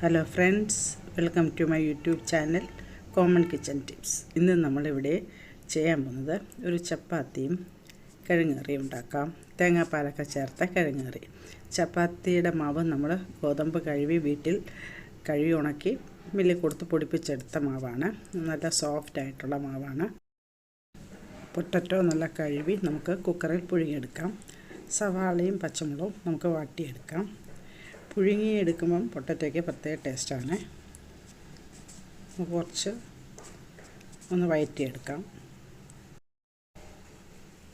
Hello friends welcome to my YouTube channel common kitchen tips ഇന്ന് നമ്മളിവിടെ ചെയ്യാൻ പോകുന്നത് ഒരു ചപ്പാത്തിയും കിഴങ്ങറി ഉണ്ടാക്കാം. തേങ്ങാപ്പാലൊക്കെ ചേർത്ത കിഴങ്ങറി ചപ്പാത്തിയുടെ മാവ് നമ്മൾ ഗോതമ്പ് കഴുകി വീട്ടിൽ കഴുകി ഉണക്കി മില്ലിൽ കൊടുത്ത് പൊടിപ്പിച്ചെടുത്ത മാവാണ്. നല്ല സോഫ്റ്റ് ആയിട്ടുള്ള മാവാണ്. പൊട്ടറ്റോ നല്ല കഴുകി നമുക്ക് കുക്കറിൽ പുഴുങ്ങിയെടുക്കാം. സവാളയും പച്ചമുളകും നമുക്ക് വാട്ടിയെടുക്കാം. പുഴുങ്ങിയെടുക്കുമ്പം പൊട്ടറ്റയ്ക്ക് പ്രത്യേക ടേസ്റ്റാണ്. കുറച്ച് ഒന്ന് വയറ്റിയെടുക്കാം.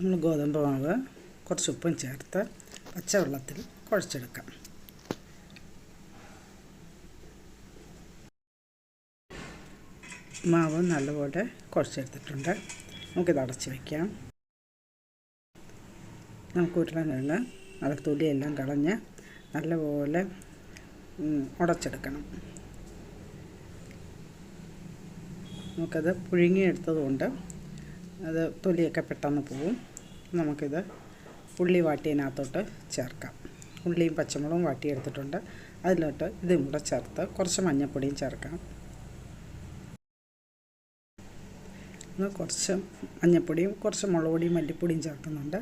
നമ്മൾ ഗോതമ്പ് മാവ് കുറച്ച് ഉപ്പും ചേർത്ത് പച്ചവെള്ളത്തിൽ കുഴച്ചെടുക്കാം. മാവ് നല്ലപോലെ കുഴച്ചെടുത്തിട്ടുണ്ട്. നമുക്കിത് അടച്ച് വയ്ക്കാം നമുക്ക് ഉരുളക്കിഴങ്ങ് അത് തൊലിയെല്ലാം കളഞ്ഞ് നല്ലപോലെ ഉടച്ചെടുക്കണം. നമുക്കത് പുഴുങ്ങിയെടുത്തതുകൊണ്ട് അത് തൊലിയൊക്കെ പെട്ടെന്ന് പോവും. നമുക്കിത് ഉള്ളി വാട്ടിയതിനകത്തോട്ട് ചേർക്കാം. ഉള്ളിയും പച്ചമുളകും വാട്ടിയെടുത്തിട്ടുണ്ട്. അതിലോട്ട് ഇതും കൂടെ ചേർത്ത് കുറച്ച് മഞ്ഞൾപ്പൊടിയും ചേർക്കാം കുറച്ച് മഞ്ഞൾപ്പൊടിയും കുറച്ച് മുളക് പൊടിയും മല്ലിപ്പൊടിയും ചേർക്കുന്നുണ്ട്.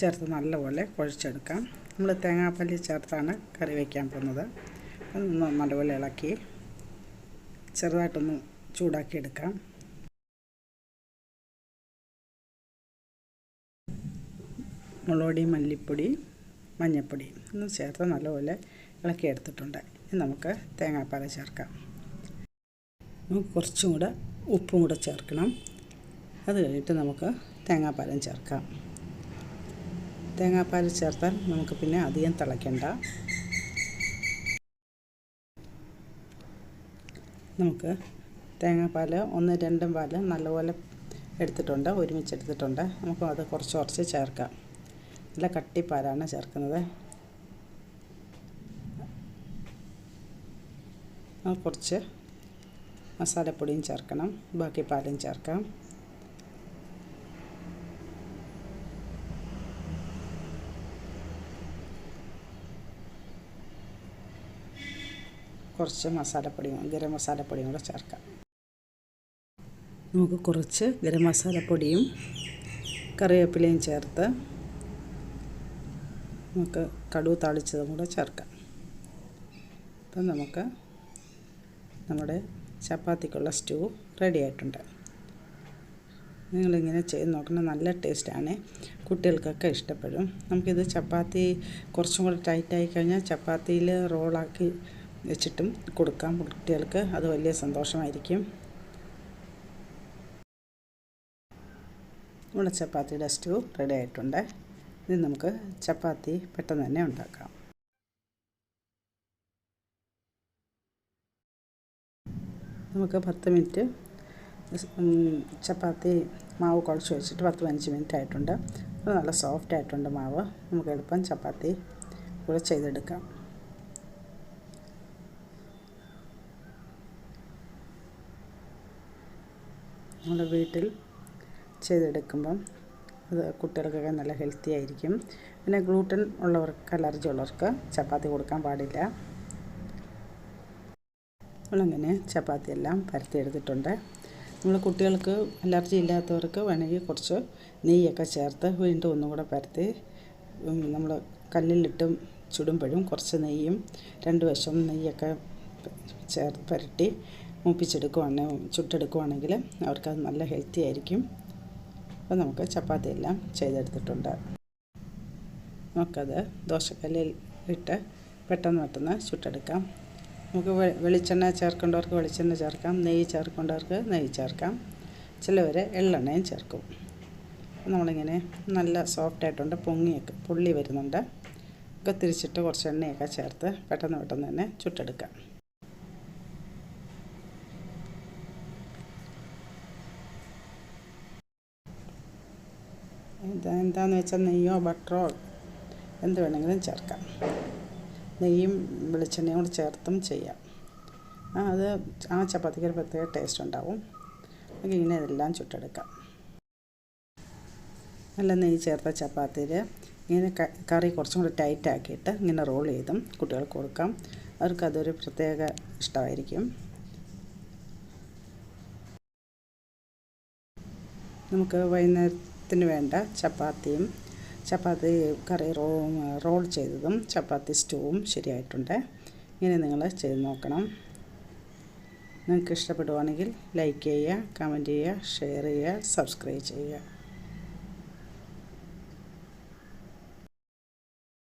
ചേർത്ത് നല്ലപോലെ കുഴച്ചെടുക്കാം. നമ്മൾ തേങ്ങാപ്പല്ലി ചേർത്താണ് കറി വയ്ക്കാൻ പോകുന്നത്. ഒന്ന് നല്ലപോലെ ഇളക്കി ചെറുതായിട്ടൊന്ന് ചൂടാക്കി എടുക്കാം. മുളകുപൊടി മല്ലിപ്പൊടി മഞ്ഞൾപ്പൊടി ഒന്ന് ചേർത്ത് നല്ലപോലെ ഇളക്കി എടുത്തിട്ടുണ്ട്. ഇനി നമുക്ക് തേങ്ങാപ്പാൽ ചേർക്കാം. നമുക്ക് കുറച്ചും കൂടെ ഉപ്പും കൂടെ ചേർക്കണം. അത് കഴിഞ്ഞിട്ട് നമുക്ക് തേങ്ങാപ്പാലും ചേർക്കാം. തേങ്ങാപ്പാൽ ചേർത്താൽ നമുക്ക് പിന്നെ അധികം തിളയ്ക്കണ്ട. നമുക്ക് തേങ്ങാപ്പാൽ ഒന്ന് രണ്ടും പാൽ നല്ലപോലെ എടുത്തിട്ടുണ്ട് ഒരുമിച്ച് എടുത്തിട്ടുണ്ട് നമുക്ക് അത് കുറച്ച് കുറച്ച് ചേർക്കാം. നല്ല കട്ടിപ്പാലാണ് ചേർക്കുന്നത്. കുറച്ച് മസാലപ്പൊടിയും ചേർക്കണം. ബാക്കി പാലും ചേർക്കാം. കുറച്ച് മസാലപ്പൊടിയും ഗരം മസാലപ്പൊടിയും കൂടെ ചേർക്കാം. നമുക്ക് കുറച്ച് ഗരം മസാലപ്പൊടിയും കറിവേപ്പിലയും ചേർത്ത് നമുക്ക് കടുവ് താളിച്ചതും കൂടെ ചേർക്കാം. അപ്പം നമുക്ക് നമ്മുടെ ചപ്പാത്തിക്കുള്ള സ്റ്റൂ റെഡി ആയിട്ടുണ്ട്. നിങ്ങളിങ്ങനെ ചെയ്ത് നോക്കണം നല്ല ടേസ്റ്റാണ് കുട്ടികൾക്കൊക്കെ ഇഷ്ടപ്പെടും. നമുക്കിത് ചപ്പാത്തി കുറച്ചും കൂടെ ടൈറ്റായി കഴിഞ്ഞാൽ ചപ്പാത്തിയിൽ റോളാക്കി വെച്ചിട്ടും കൊടുക്കാം. കുട്ടികൾക്ക് അത് വലിയ സന്തോഷമായിരിക്കും. നമ്മുടെ ചപ്പാത്തിയുടെ സ്റ്റൂ റെഡി ആയിട്ടുണ്ട്. ഇനി നമുക്ക് ചപ്പാത്തി പെട്ടെന്ന് തന്നെ ഉണ്ടാക്കാം. നമുക്ക് പത്ത് മിനിറ്റ് ചപ്പാത്തി മാവ് കുഴച്ച് വെച്ചിട്ട് പത്ത് പതിനഞ്ച് മിനിറ്റ് ആയിട്ടുണ്ട്. നല്ല സോഫ്റ്റ് ആയിട്ടുണ്ട് മാവ്. നമുക്ക് എളുപ്പം ചപ്പാത്തി കൂടെ ചെയ്തെടുക്കാം. നമ്മുടെ വീട്ടിൽ ചെയ്തെടുക്കുമ്പം അത് കുട്ടികൾക്കൊക്കെ നല്ല ഹെൽത്തി ആയിരിക്കും. പിന്നെ ഗ്ലൂട്ടൻ ഉള്ളവർക്ക് അലർജി ഉള്ളവർക്ക് ചപ്പാത്തി കൊടുക്കാൻ പാടില്ല. നമ്മളങ്ങനെ ചപ്പാത്തി എല്ലാം പരത്തിയെടുത്തിട്ടുണ്ട് നമ്മൾ കുട്ടികൾക്ക് അലർജി ഇല്ലാത്തവർക്ക് വേണമെങ്കിൽ കുറച്ച് നെയ്യൊക്കെ ചേർത്ത് വീണ്ടും ഒന്നും കൂടെ പരത്തി നമ്മൾ കല്ലിലിട്ടും ചുടുമ്പോഴും കുറച്ച് നെയ്യും രണ്ട് വശം നെയ്യൊക്കെ ചേർത്ത് പുരട്ടി മൂപ്പിച്ചെടുക്കുവാണെങ്കിൽ ചുട്ടെടുക്കുവാണെങ്കിൽ അവർക്കത് നല്ല ഹെൽത്തി ആയിരിക്കും. അപ്പോൾ നമുക്ക് ചപ്പാത്തി എല്ലാം ചെയ്തെടുത്തിട്ടുണ്ട്. നമുക്കത് ദോശക്കല്ലിൽ ഇട്ട് പെട്ടെന്ന് പെട്ടെന്ന് ചുട്ടെടുക്കാം. നമുക്ക് വെളിച്ചെണ്ണ ചേർക്കേണ്ടവർക്ക് വെളിച്ചെണ്ണ ചേർക്കാം. നെയ്യ് ചേർക്കേണ്ടവർക്ക് നെയ്യ് ചേർക്കാം. ചിലവർ എള്ളെണ്ണയും ചേർക്കും. നമ്മളിങ്ങനെ നല്ല സോഫ്റ്റായിട്ടുണ്ട് പൊങ്ങിയൊക്കെ പുള്ളി വരുന്നുണ്ട്. ഒക്കെ തിരിച്ചിട്ട് കുറച്ച് എണ്ണയൊക്കെ ചേർത്ത് പെട്ടെന്ന് പെട്ടെന്ന് തന്നെ ചുട്ടെടുക്കാം. എന്താണെന്ന് വെച്ചാൽ നെയ്യോ ബട്ടറോ എന്ത് വേണമെങ്കിലും ചേർക്കാം. നെയ്യും വെളിച്ചെണ്ണയും കൂടി ചേർത്തും ചെയ്യാം. ആ അത് ആ ചപ്പാത്തിക്ക് ഒരു പ്രത്യേക ടേസ്റ്റ് ഉണ്ടാവും. നമുക്ക് ഇങ്ങനെ ഇതെല്ലാം ചുട്ടെടുക്കാം. നല്ല നെയ്യ് ചേർത്ത ചപ്പാത്തിയിൽ ഇങ്ങനെ കറി കുറച്ചും കൂടി ടൈറ്റ് ആക്കിയിട്ട് ഇങ്ങനെ റോൾ ചെയ്തും കുട്ടികൾക്ക് കൊടുക്കാം. അവർക്കതൊരു പ്രത്യേക ഇഷ്ടമായിരിക്കും നമുക്ക് വൈകുന്നേരത്തിന് വേണ്ട ചപ്പാത്തിയും ചപ്പാത്തി കറി റോ റോൾ ചെയ്തതും ചപ്പാത്തി സ്റ്റൂവും ശരിയായിട്ടുണ്ട്. ഇങ്ങനെ നിങ്ങൾ ചെയ്ത് നോക്കണം. നിങ്ങൾക്ക് ഇഷ്ടപ്പെടുവാണെങ്കിൽ ലൈക്ക് ചെയ്യുക കമന്റ് ചെയ്യുക ഷെയർ ചെയ്യുക സബ്സ്ക്രൈബ് ചെയ്യുക.